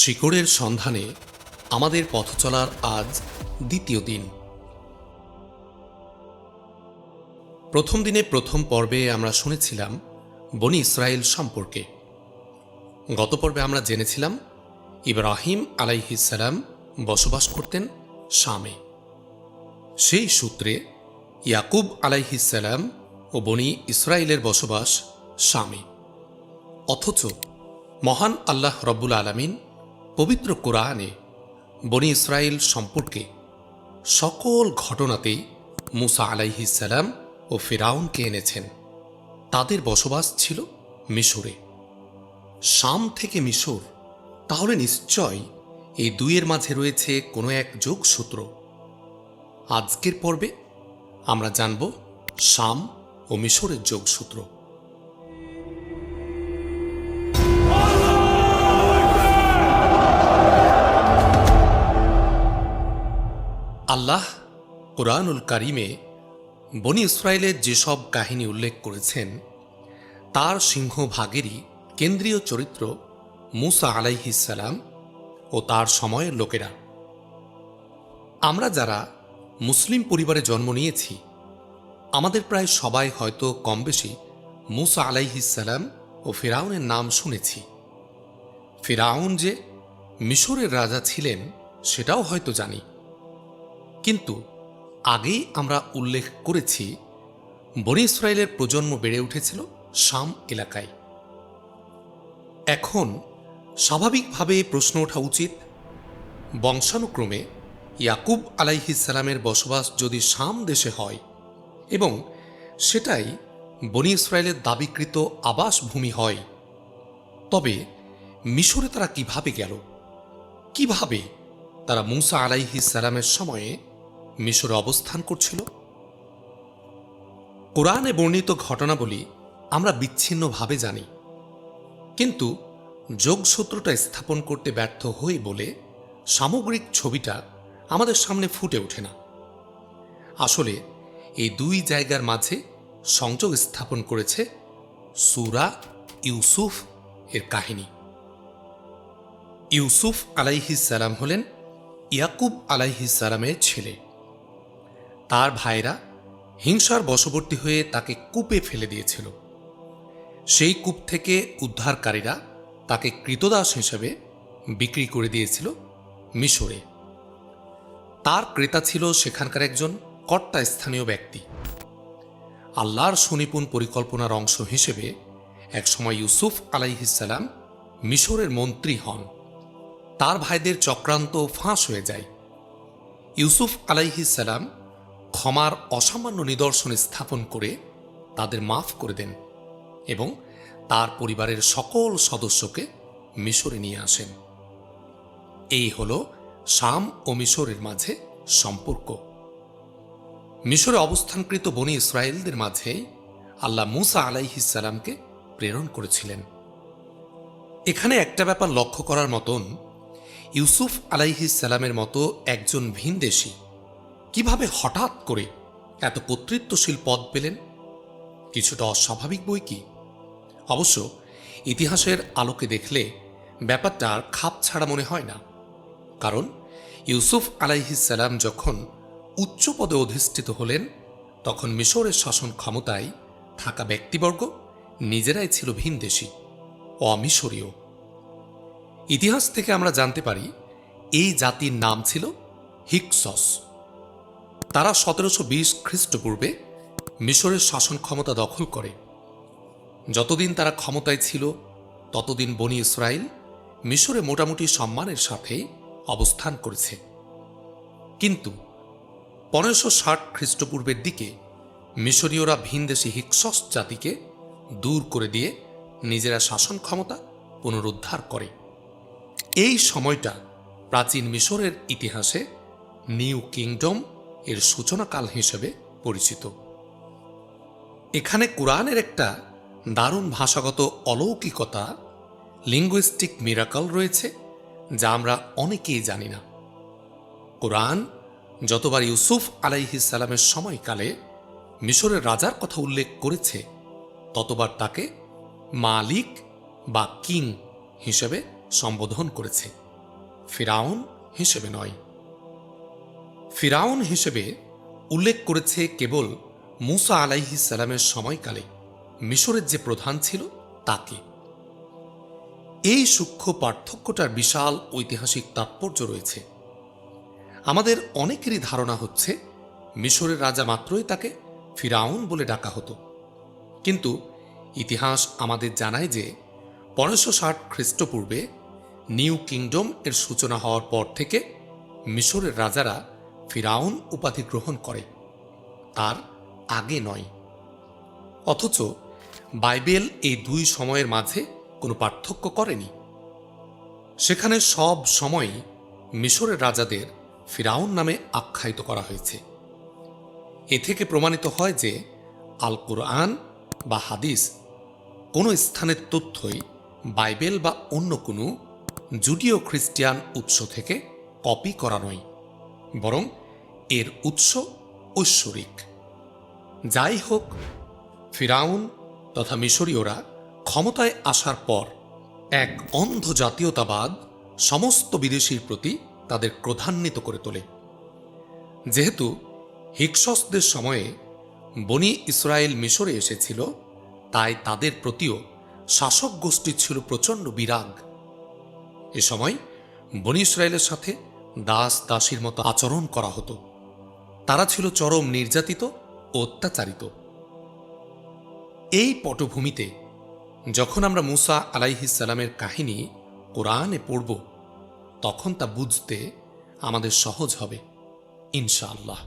শিকড়ের সন্ধানে আমাদের পথ চলার আজ দ্বিতীয় দিন। প্রথম দিনে প্রথম পর্বে আমরা শুনেছিলাম বনি ইসরায়েল সম্পর্কে। গত পর্বে আমরা জেনেছিলাম ইব্রাহিম আলাইহিসালাম বসবাস করতেন শামে। সেই সূত্রে ইয়াকুব আলাইহিসালাম ও বনি ইসরায়েলের বসবাস শামে। অথচ মহান আল্লাহ রব্বুল আলামিন পবিত্র কোরআনে বনি ইসরায়েল সম্পর্কে সকল ঘটনাতেই মুসা আলাইহিসাল্লাম ও ফেরাউনকে এনেছেন। তাদের বসবাস ছিল মিশরে। শাম থেকে মিশর। তাহলে নিশ্চয় এই দুইয়ের মাঝে রয়েছে কোনো এক যোগসূত্র। আজকের পর্বে আমরা জানব শাম ও মিশরের যোগসূত্র। আল্লাহ কোরআনুল কারিমে বনি ইসরায়েলের যেসব কাহিনী উল্লেখ করেছেন, তার সিংহভাগেরই কেন্দ্রীয় চরিত্র মুসা আলাইহিসালাম ও তার সময়ের লোকেরা। আমরা যারা মুসলিম পরিবারে জন্ম নিয়েছি, আমাদের প্রায় সবাই হয়তো কম বেশি মুসা আলাইহিসালাম ও ফেরাউনের নাম শুনেছি। ফেরাউন যে মিশরের রাজা ছিলেন, সেটাও হয়তো জানি। কিন্তু আগেই আমরা উল্লেখ করেছি, বনি ইসরায়েলের প্রজন্ম বেড়ে উঠেছিল শাম এলাকায়। এখন স্বাভাবিকভাবে প্রশ্ন ওঠা উচিত, বংশানুক্রমে ইয়াকুব আলাইহিসালামের বসবাস যদি শাম দেশে হয় এবং সেটাই বনি ইসরায়েলের দাবিকৃত আবাসভূমি হয়, তবে মিশরে তারা কীভাবে গেল? কীভাবে তারা মুসা আলাইহিসালামের সময়ে মিশরে অবস্থান করছিল? কোরআনে বর্ণিত ঘটনাবলী আমরা বিচ্ছিন্নভাবে জানি। কিন্তু যোগসূত্রটা স্থাপন করতে ব্যর্থ হই বলে সামগ্রিক ছবিটা আমাদের সামনে ফুটে ওঠে না। আসলে এই দুই জায়গার মাঝে সংযোগ স্থাপন করেছে সুরা ইউসুফ এর কাহিনী। ইউসুফ আলাইহিসালাম হলেন ইয়াকুব আলাইহিসালামের ছেলে। তার ভাইরা হিংসার বশবর্তী হয়ে তাকে কূপে ফেলে দিয়েছিল। সেই কূপ থেকে উদ্ধারকারীরা তাকে কৃতদাস হিসেবে বিক্রি করে দিয়েছিল মিশরে। তার ক্রেতা ছিল সেখানকার একজন কর্তা স্থানীয় ব্যক্তি। আল্লাহর সুনিপুণ পরিকল্পনার অংশ হিসেবে একসময় ইউসুফ আলাইহিসাল্লাম মিশরের মন্ত্রী হন। তার ভাইদের চক্রান্ত ফাঁস হয়ে যায়। ইউসুফ আলাইহিসাল্লাম ক্ষমার অসামান্য নিদর্শন স্থাপন করে তাদের মাফ করে দেন এবং তার পরিবারের সকল সদস্যকে মিশরে নিয়ে আসেন। এই হল শাম ও মিশরের মাঝে সম্পর্ক। মিশরে অবস্থানকৃত বনি ইসরায়েলদের মাঝে আল্লাহ মুসা আলাইহিসাল্লামকে প্রেরণ করেছিলেন। এখানে একটা ব্যাপার লক্ষ্য করার মতন, ইউসুফ আলাইহিসাল্লামের মতো একজন ভিনদেশী কীভাবে হঠাৎ করে এত কর্তৃত্বশীল পদ পেলেন? কিছুটা অস্বাভাবিক বই কি? অবশ্য ইতিহাসের আলোকে দেখলে ব্যাপারটা আর খাপ ছাড়া মনে হয় না। কারণ ইউসুফ আলাইহিসাল্লাম যখন উচ্চ পদে অধিষ্ঠিত হলেন, তখন মিশরের শাসন ক্ষমতায় থাকা ব্যক্তিবর্গ নিজেরাই ছিল ভিনদেশী অমিশরীয়। ইতিহাস থেকে আমরা জানতে পারি, এই জাতির নাম ছিল হিকসস। তারা সতেরোশো বিশ খ্রিস্টপূর্বে মিশরের শাসন ক্ষমতা দখল করে। যতদিন তারা ক্ষমতায় ছিল, ততদিন বনি ইসরায়েল মিশরে মোটামুটি সম্মানের সাথে অবস্থান করেছে। কিন্তু পনেরোশো ষাট খ্রিস্টপূর্বের দিকে মিশরীয়রা ভিনদেশী হিকসস জাতিকে দূর করে দিয়ে নিজেরা শাসন ক্ষমতা পুনরুদ্ধার করে। এই সময়টা প্রাচীন মিশরের ইতিহাসে নিউ কিংডম এর সূচনাকাল হিসেবে পরিচিত। এখানে কোরআনের একটা দারুণ ভাষাগত অলৌকিকতা লিঙ্গুইস্টিক মিরাকল রয়েছে, যা আমরা অনেকেই জানি না। কোরআন যতবার ইউসুফ আলাইহিসালামের সময়কালে মিশরের রাজার কথা উল্লেখ করেছে, ততবার তাকে মালিক বা কিং হিসেবে সম্বোধন করেছে, ফিরাউন হিসেবে নয়। ফিরাউন হিসেবে উল্লেখ করেছে কেবল মুসা আলাইহিস সালামের সময়কালে মিশরের যে প্রধান ছিল তাকে। এই সূক্ষ্ম পার্থক্যটার বিশাল ঐতিহাসিক তাৎপর্য রয়েছে। আমাদের অনেকেরই ধারণা হচ্ছে মিশরের রাজা মাত্রই তাকে ফিরাউন বলে ডাকা হতো। কিন্তু ইতিহাস আমাদের জানায় যে পনেরোশো ষাট খ্রিস্টপূর্বে নিউ কিংডম এর সূচনা হওয়ার পর থেকে মিশরের রাজারা ফিরাউন উপাধি গ্রহণ করে, তার আগে নয়। অথচ বাইবেল এই দুই সময়ের মাঝে কোনো পার্থক্য করেনি। সেখানে সব সময়ই মিশরের রাজাদের ফিরাউন নামে আখ্যায়িত করা হয়েছে। এ থেকে প্রমাণিত হয় যে আল কোরআন বা হাদিস কোনো স্থানের তথ্যই বাইবেল বা অন্য কোনো জুডিও খ্রিস্টিয়ান উৎস থেকে কপি করা নয়। বরং এর উৎস ঐশ্বরিক। যাই হোক, ফিরাউন তথা মিশরীয়রা ক্ষমতায় আসার পর এক অন্ধ জাতীয়তাবাদ সমস্ত বিদেশির প্রতি তাদের ক্রধান্বিত করে তোলে। যেহেতু হিক্সসদের সময়ে বনি ইসরায়েল মিশরে এসেছিল, তাই তাদের প্রতিও শাসক গোষ্ঠীর ছিল প্রচণ্ড বিরাগ। এ সময় বনি ইসরায়েলের সাথে দাস দাসীর মতো আচরণ করা হতো। তারা ছিল চরম নির্যাতিত ও অত্যাচারিত। এই পটভূমিতে যখন আমরা মুসা আলাইহিসালামের কাহিনী কোরআনে পড়ব, তখন তা বুঝতে আমাদের সহজ হবে, ইনশাআল্লাহ।